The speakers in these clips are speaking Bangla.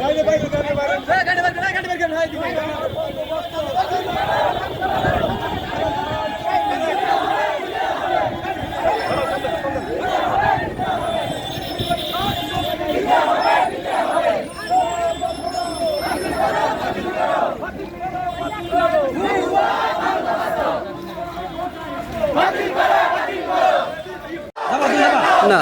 বাইরে বাইরে বাইরে বাইরে বাইরে বাইরে বাইরে বাইরে বাইরে বাইরে বাইরে না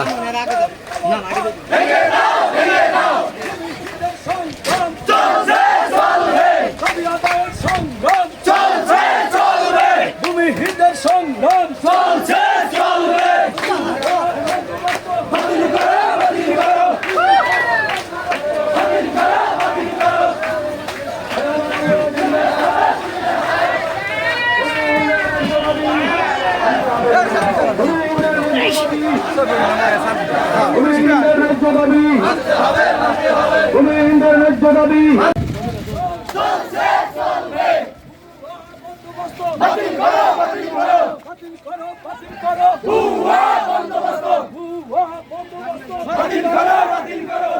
বাতিল করো ভুয়া বন্দোবস্ত ভুয়া বন্দোবস্ত বাতিল করো বাতিল করো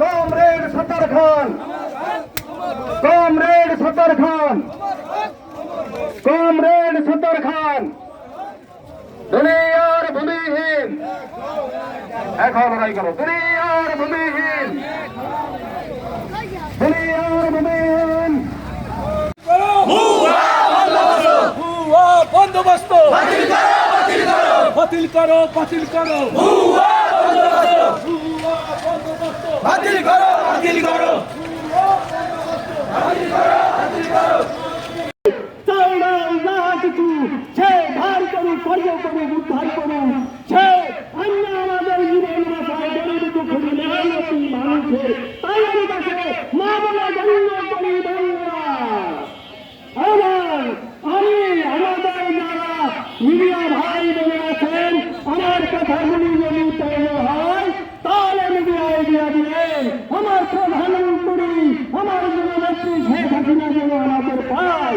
কমরেড সতর খান কমরেড সতর খান কমরেড সতর খান দুনিয়ার ভূমিহীন এখন লড়াই করো দুনিয়ার ভূমিহীন দুনিয়ার ভূমিহীন ভুয়া বন্দোবস্ত। বাতিল করো বাতিল করো। বাতিল করো বাতিল করো। ভুয়া বন্দোবস্ত। ভুয়া বন্দোবস্ত। বাতিল করো বাতিল করো। চাইনার না কিছু সে ধার করু কর্ম করু উদ্ধার করু সে আমাদের জীবন বাঁচায় গরিব দুঃখী মানুষের তাই আমি মা বলে করি ধন্যবাদ আমার আমি আমাদের যারা মিডিয়া ভাই বলে আছেন আমার কথাগুলি যদি তৈরি হয় তাহলে মিডিয়ায় দিয়ে দিলেন আমার প্রধানমন্ত্রী আমার জননেত্রী শেখ হাসিনা যেন আমাদের পায়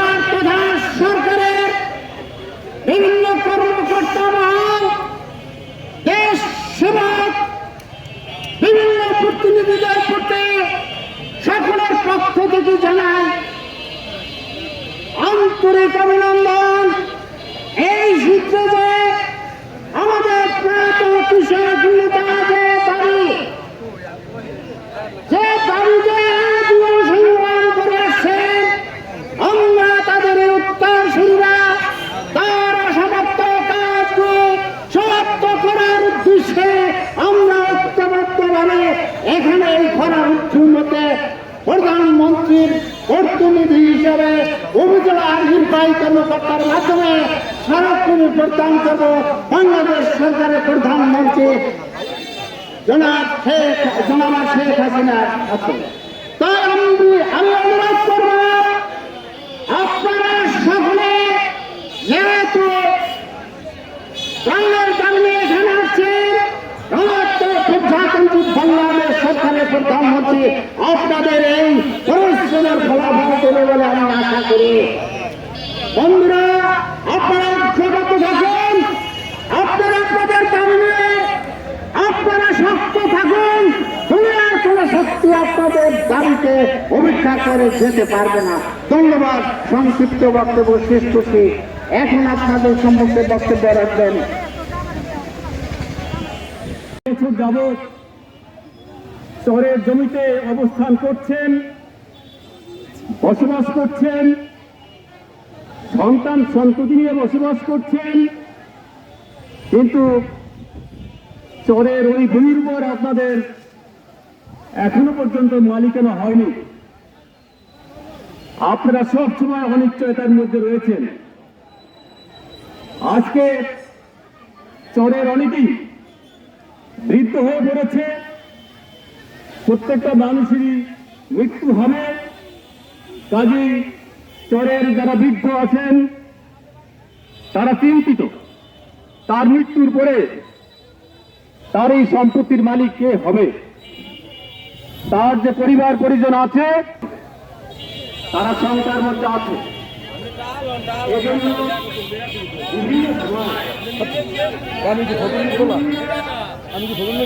আন্তরিক অভিনন্দন স্মারকলিপি প্রদান করব বাংলাদেশ সরকারের প্রধানমন্ত্রী আমি আমি সরকারের প্রধানমন্ত্রী, আপনাদের এই পরিশ্রম আলোচনার ফলাফল দেবে বলে আমি আশা করি। বন্ধুরা, আপনারা থাকুন। আপনারা আপনাদের কারণে আপনারা শক্ত থাকুন। দুনিয়ার কোন শক্তি আপনাদের দাবিকে উপেক্ষা করে যেতে পারবে না। ধন্যবাদ। সংক্ষিপ্ত বক্তব্য শেষ করছি। এখন আপনাদের সম্মুখে বক্তব্য রাখবেন। বছর যাবৎ শহরের জমিতে অবস্থান করছেন, বসবাস করছেন সন্তান সন্ততি নিয়ে বসবাস করছেন। কিন্তু চরের ওই ভূমির উপর আপনাদের এখনও পর্যন্ত মালিকানা হয়নি। আপনারা সব সময় অনিশ্চয়তার মধ্যে রয়েছেন। আজকে চরের অনেকেই বৃদ্ধ হয়ে পড়েছে। প্রত্যেকটা মানুষেরই মৃত্যু হবে। কাজেই চরের যারা বৃদ্ধ আছেন তারা চিন্তিত। তার মৃত্যুর পরে তার এই সম্পত্তির মালিক কে হবে? তার যে পরিবার পরিজন আছে তারা সংখ্যার মধ্যে আছে। আমি কি ফটো নিয়ে আমি কি ফটো নিয়ে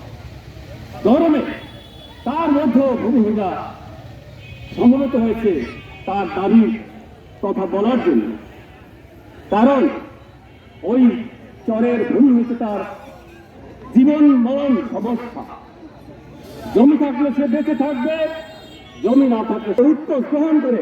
গরমে তার মধ্যে ভূমিকা সমবেত হয়েছে তার দাবি কথা বলার জন্য। কারণ ওই চরের ভূমি হচ্ছে তার জীবন মরণ সমস্যা জমি থাকলে সে বেঁচে থাকবে, জমি না থাকলে সে উত্তর গ্রহণ করে।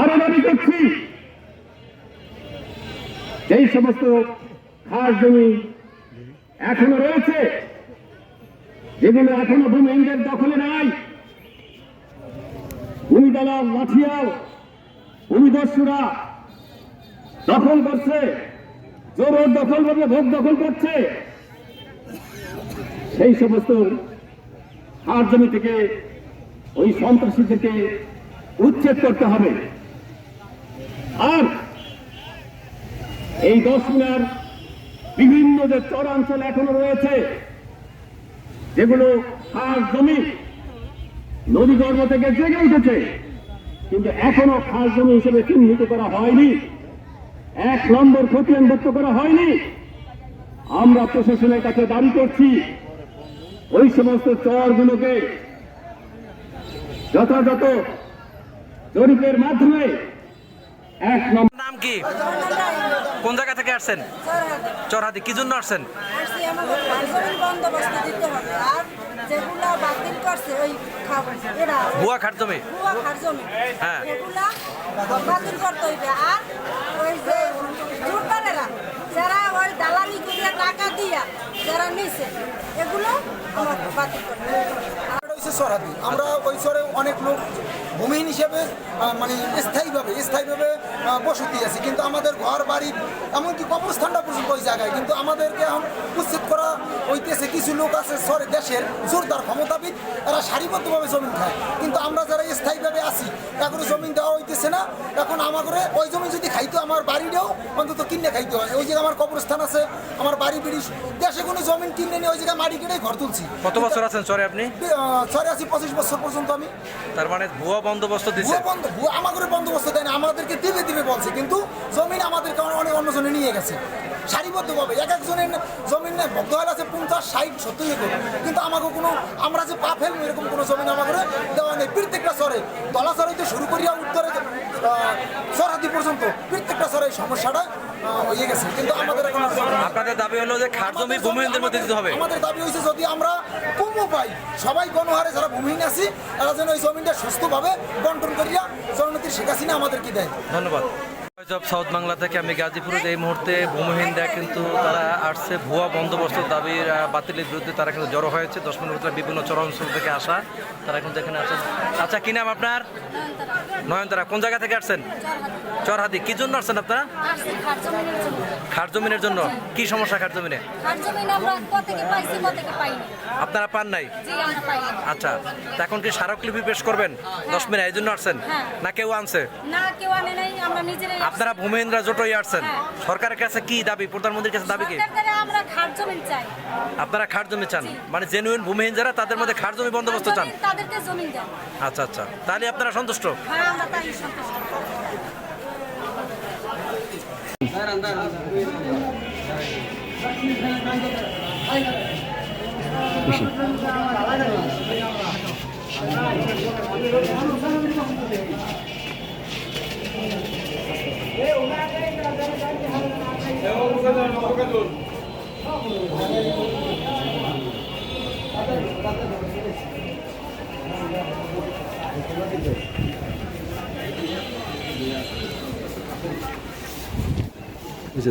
আরও দাবি করছি। যেই সমস্ত খাস জমি এখনও রয়েছে, যেগুলো এখনও ভূমি আইনের দখলে নাই, ভূমি দালাল লাঠিয়াল ভূমিদস্যুরা দখল করছে জোর দখল করবে, ভোগ দখল করছে। সেই সমস্ত হাট জমি থেকে ওই সন্ত্রাসীদেরকে উচ্ছেদ করতে হবে। আর এই দশ মিনার বিভিন্ন যে চরাঞ্চল এখনও রয়েছে, যেগুলো খাস জমি নদী গর্ভ থেকে জেগে উঠেছে, কিন্তু এখনও খাস জমি হিসেবে চিহ্নিত করা হয়নি। এক নম্বর খতিয়ান ব্যক্ত করা হয়নি। আমরা প্রশাসনের কাছে দাবি করছি, ওই সমস্ত চরগুলোকে যথাযথ জরিপের মাধ্যমে এক নম্বর নাম কি? কোন জায়গা থেকে আসছেন? চরহাদি কি জন্য আসছেন? আসছি আমাদের বন্দোবস্ত দিতে হবে। আর বাতিল করছে ওই খাব- এরা ভুয়া খাট জমি? হ্যাঁ। বাতিল করতে হইবে। আর ওই যারা ওই দালালি করিয়া টাকা দিয়া যারা নিছে এগুলো আমার বাতিল এটা হচ্ছে সরাদি আমরা ওই সরে অনেক লোক ভূমিহীন হিসেবে মানে স্থায়ীভাবে স্থায়ীভাবে বসতি আছে। কিন্তু আমাদের ঘর বাড়ি এমনকি কবরস্থানটা পর্যন্ত ওই জায়গায়। কিন্তু আমাদেরকে এখন উচ্ছেদ করা হইতেছে কিছু লোক আছে সরে দেশের জোরদার ক্ষমতাবিদ এরা সারিবদ্ধভাবে জমিন খায়। কিন্তু আমরা যারা স্থায়ীভাবে আছি এখনও জমিন দেওয়া হইতেছে না। এখন আমাদের ওই জমি যদি খাইতো আমার বাড়িটাও অন্তত কিনে খাইতে হয়। ওই জায়গায় আমার কবরস্থান আছে আমার বাড়ি বিড়ি দেশে কোনো জমিন কিনে নিয়ে ওই জায়গায় মাটি কেটেই ঘর তুলছি। কত বছর আছেন চরে আপনি? ছয় আশি পঁচিশ বছর পর্যন্ত আমি। তার মানে ভুয়া বন্দোবস্ত দিছে। ভুয়া বন্ধ ভুয়া আমাদের বন্দোবস্ত দেয় না আমাদেরকে দিবে দিবে বলছে। কিন্তু জমিন আমাদেরকে অনেক অন্যজনে নিয়ে গেছে। সারিবদ্ধভাবে এক একজনের জমিন ভক্ত আছে পঞ্চাশ ষাট সত্তর একর। কিন্তু আমাকে কোনো আমরা যে পা ফেলব এরকম কোনো জমিন আমাকে দেওয়া নেই। প্রত্যেকটা চরে দলা চরে তো শুরু করিয়া উত্তরে সরহাদি পর্যন্ত প্রত্যেকটা চরে এই সমস্যাটা হয়ে গেছে। কিন্তু আমাদের এখন আর জমি আপনাদের দাবি হলো যে খাট জমি ভূমিহীনদের মধ্যে দিতে হবে। আমাদের দাবি হয়েছে যদি আমরা কমও পাই সবাই গণহারে যারা ভূমিহীন আছি তারা যেন ওই জমিনটা সুস্থভাবে বন্টন করিয়া জননীতির শেখ হাসিনা আমাদেরকে দেয়। ধন্যবাদ। ভয়েস সাউথ বাংলা থেকে আমি গাজীপুরে এই মুহূর্তে ভূমিহীনরা কিন্তু তারা আসছে ভুয়া বন্দোবস্ত দাবির বাতিলের বিরুদ্ধে তারা কিন্তু জড়ো হয়েছে। দশ মিনিট ভিতরে বিভিন্ন চরাঞ্চল থেকে আসা তারা কিন্তু এখানে আছেন। আচ্ছা কি নাম আপনার? নয়নতারা। কোন জায়গা থেকে আসছেন? চরহাদি। কি জন্য আসছেন আপনারা? আসছে খাট জমিনের জন্য। কি সমস্যা খাট জমিনে খাট জমিন আমরা কতকে পাইছি কতকে পাইনি আপনারা পান নাই? আচ্ছা তা এখন কি স্মারকলিপি পেশ করবেন? দশ মিনিট এই জন্য আসছেন? হ্যাঁ। না কেউ আনছে? না কেউ আনে নাই আমরা নিজেরাই আপনারা ভূমিহীনরা জোটই আসছেন। হ্যাঁ। সরকারের কাছে কি দাবি? প্রধানমন্ত্রীর কাছে দাবি কি? আপনারা খাট জমি চান? মানে জেনুইন ভূমিহীন যারা তাদের মধ্যে খাট জমি বন্দোবস্ত চান? আচ্ছা আচ্ছা। তাহলে আপনারা সন্তুষ্ট? হ্যাঁ আমরা তাই সন্তুষ্ট জি